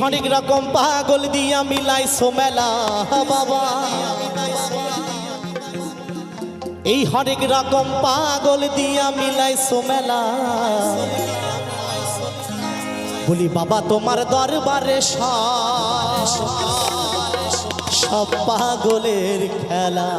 হরেক রকম পাগল দিয়া মিলাই সোমেলা, বাবা। এই হরেক রকম পাগল দিয়া মিলাই সোমেলা। বলি, বাবা, তোমার দরবারে সব পাগলের খেলা।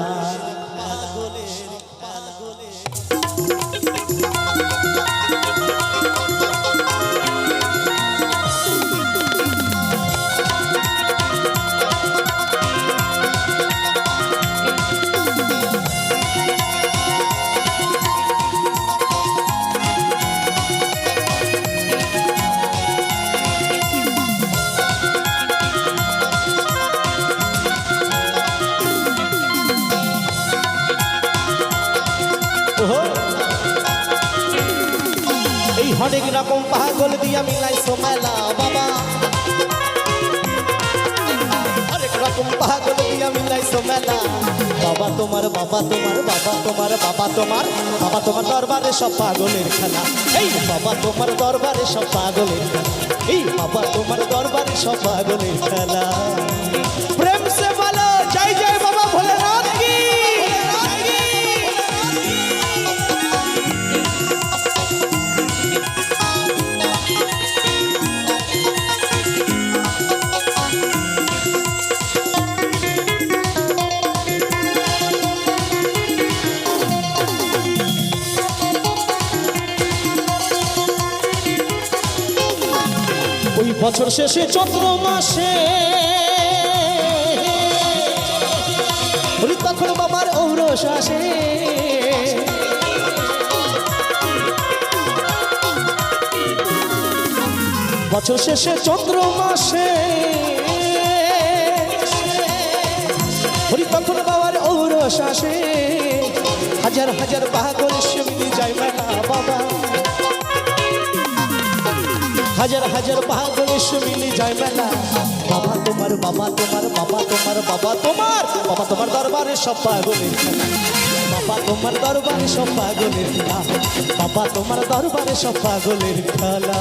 হরেক রকম পাগল দিয়া মিলাই সোমেলা বাবা। হরেক রকম পাগল দিয়া মিলাই সোমেলা বাবা তোমার বাবা তোমার বাবা তোমার বাবা তোমার বাবা তোমার দরবারে সব পাগলের খেলা। এই বাবা তোমার দরবারে সব পাগলের খেলা। এই বাবা তোমার দরবারে সব পাগলের খেলা। বছর শেষে চন্দ্র মাসে। তখন বাবার ঔরস আসে। বছর শেষে চন্দ্র মাসে। তখন বাবার ঔরস আসে। হাজার হাজার পাগল সেমনি যায় বাবা। হাজার হাজার পাগল মিলে যায় মেলা। বাবা তোমার বাবা তোমার বাবা তোমার বাবা তোমার বাবা তোমার দরবারে সব পাগলের বাবা তোমার দরবারে সব পাগলের খেলা। বাবা তোমার দরবারে সব পাগলের খেলা।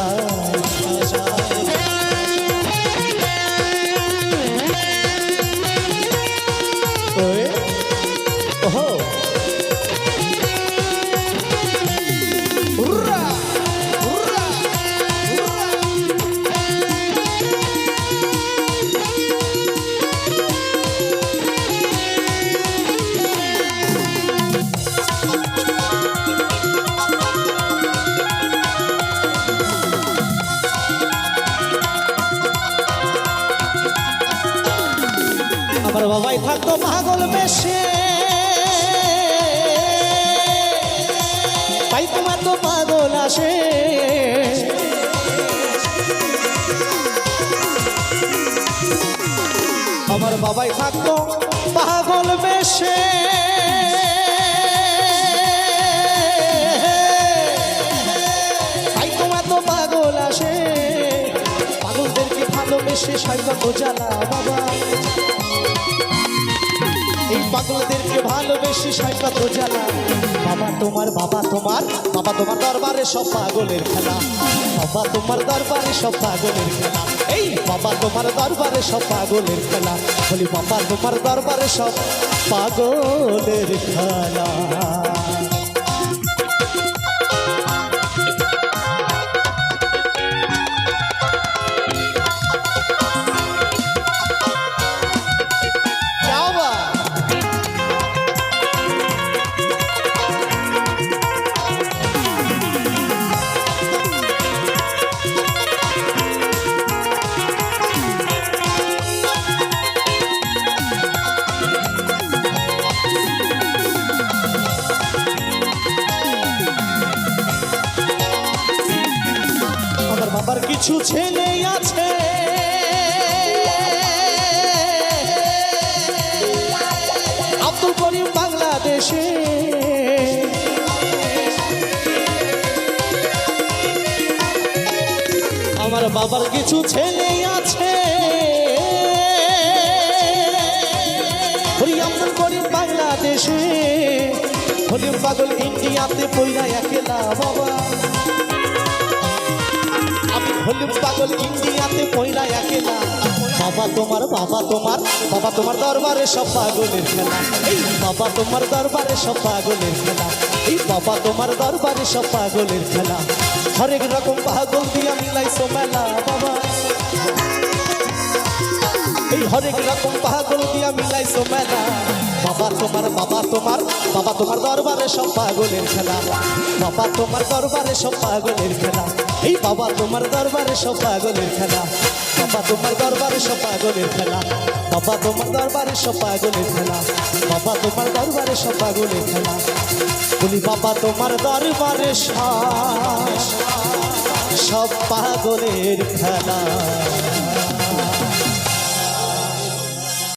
থাকতো পাগল বেশে। তাই তোমার তো পাগল আসে। আমার বাবাই থাকতো পাগল বেশে। সাইবা তো জ্বালা বাবা। এই পাগলদেরকে ভালোবেসে সাইকা তো জ্বালা। বাবা তোমার বাবা তোমার বাবা তোমার দরবারে সব পাগলের খেলা। বাবা তোমার দরবারে সব পাগলের খেলা। এই বাবা তোমার দরবারে সব পাগলের খেলা। বলি, বাবা তোমার দরবারে সব পাগলের খেলা। বাবার কিছু ছেলে আছে। আব্দুল করিম বাংলাদেশে। আমার বাবার কিছু ছেলে আছে। আব্দুল করিম বাংলাদেশে। হলি পাগল ইন্ডিয়াতে পইরা একেলা বাবা। হলুম পাগল ইন্ডিয়াতে পয়লা একেলা বাবা তোমার বাবা তোমার বাবা তোমার দরবারে সব পাগলের খেলা। এই বাবা তোমার দরবারে সব পাগলের খেলা। এই বাবা তোমার দরবারে সব পাগলের খেলা। হরেক রকম পাগল দিয়া মিলাইছো মেলা, বাবা। এই হরেক রকম পাগল দিয়া মিলাইছো মেলা। বাবা তোমার বাবা তোমার বাবা তোমার দরবারে সব পাগলের খেলা। বাবা তোমার দরবারে সব পাগলের খেলা। এই বাবা তোমার দরবারে সব পাগলের খেলা। বাবা তোমার দরবারে সব পাগলের খেলা। বাবা তোমার দরবারে সব পাগলের খেলা। বাবা তোমার দরবারে সব পাগলের খেলা। বলি, বাবা তোমার দরবারে সব পাগলের খেলা।